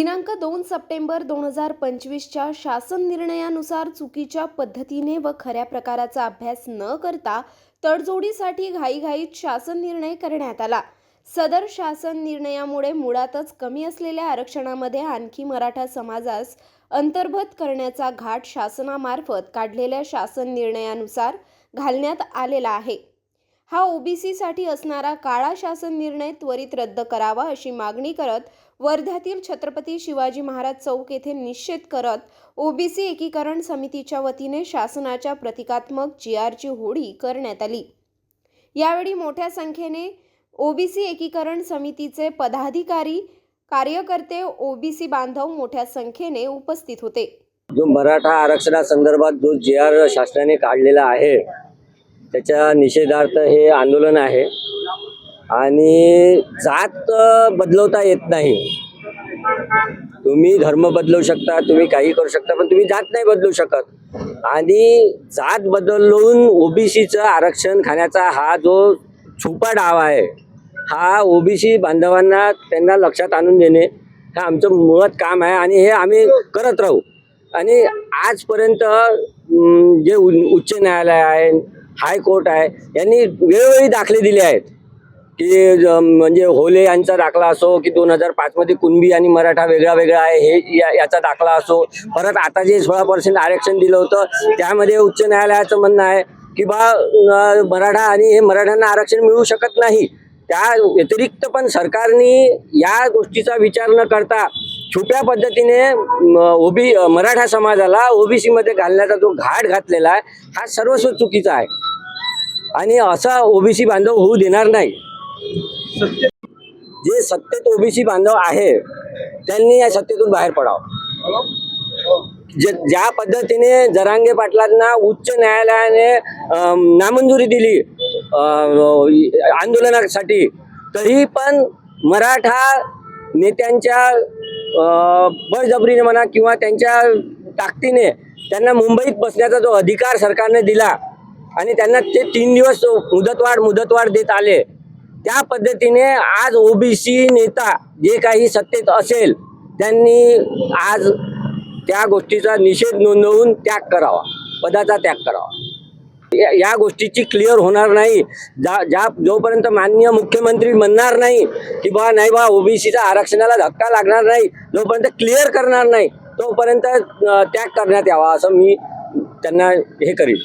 दिनांक दोन सप्टेंबर दोन हजार पंचवीसच्या शासन निर्णयानुसार चुकीच्या पद्धतीने व खऱ्या प्रकाराचा अभ्यास न करता तडजोडीसाठी घाईघाईत शासन निर्णय करण्यात आला. सदर शासन निर्णयामुळे मुळातच कमी असलेल्या आरक्षणामध्ये आणखी मराठा समाजास अंतर्भूत करण्याचा घाट शासनामार्फत काढलेल्या शासन निर्णयानुसार घालण्यात आलेला आहे. हा ओबीसीसाठी असणारा काळा शासन निर्णय त्वरित रद्द करावा अशी मागणी करत वर्ध्यातील छत्रपती शिवाजी महाराज चौक येथे निश्चित करत ओबीसी एकीकरण समितीच्या वतीने शासनाच्या प्रतिकात्मक जी आरची होळी करण्यात आली. यावेळी मोठ्या संख्येने ओबीसी एकीकरण समितीचे पदाधिकारी कार्यकर्ते ओबीसी बांधव मोठ्या संख्येने उपस्थित होते. जो मराठा आरक्षणासंदर्भात जो जी आर शासनाने काढलेला आहे त्याच्या निषेधार्थ हे आंदोलन आहे. आणि जात बदलवता येत नाही. तुम्ही धर्म बदलवू शकता तुम्ही काही करू शकता पण तुम्ही जात नाही बदलू शकत. आणि जात बदलून ओबीसीचं आरक्षण खाण्याचा हा जो छुपा डाव आहे हा ओबीसी बांधवांना त्यांना लक्षात आणून देणे हे आमचं मुळात काम आहे आणि हे आम्ही करत राहू. आणि आजपर्यंत जे उ- उच्च न्यायालय आहे हायकोर्ट आहे. यांनी वेळोवेळी दाखले दिले आहेत. की म्हणजे होले यांचा दाखला असो की दोन हजार पाचमध्ये कुणबी आणि मराठा वेगळा वेगळा आहे हे या- याचा दाखला असो. परत आता जे सोळा पर्सेंट आरक्षण दिलं होतं त्यामध्ये उच्च न्यायालयाचं म्हणणं आहे की बा मराठा आणि हे मराठ्यांना आरक्षण मिळू शकत नाही. त्या व्यतिरिक्त पण सरकारने या गोष्टीचा विचार न करता छुप्या पद्धतीने ओबी मराठा समाजाला ओबीसीमध्ये घालण्याचा जो घाट घातलेला आहे हा सर्वस्व चुकीचा आहे. आणि असा ओबीसी बांधव होऊ देणार नाही. जे सत्तेत ओबीसी बांधव आहे त्यांनी या सत्तेतून बाहेर पडावं. जे ज्या पद्धतीने जरांगे पाटलांना उच्च न्यायालयाने नामंजुरी दिली आंदोलनासाठी तरी पण मराठा नेत्यांच्या बळजबरीने म्हणा किंवा त्यांच्या ताकदीने त्यांना मुंबईत बसण्याचा जो अधिकार सरकारने दिला आणि त्यांना ते तीन दिवस मुदतवाढ मुदतवाढ देत आले. त्या पद्धतीने आज ओबीसी नेता जे काही सत्तेत असेल त्यांनी आज त्या गोष्टीचा निषेध नोंदवून त्याग करावा. पदाचा त्याग करावा. या- या गोष्टीची क्लिअर होणार नाही. ज्या ज्या जोपर्यंत माननीय मुख्यमंत्री म्हणणार नाही की बा नाही बा ओबीसीच्या आरक्षणाला धक्का लागणार नाही जोपर्यंत क्लिअर करणार नाही तोपर्यंत त्याग करण्यात यावा असं मी त्यांना हे करीन.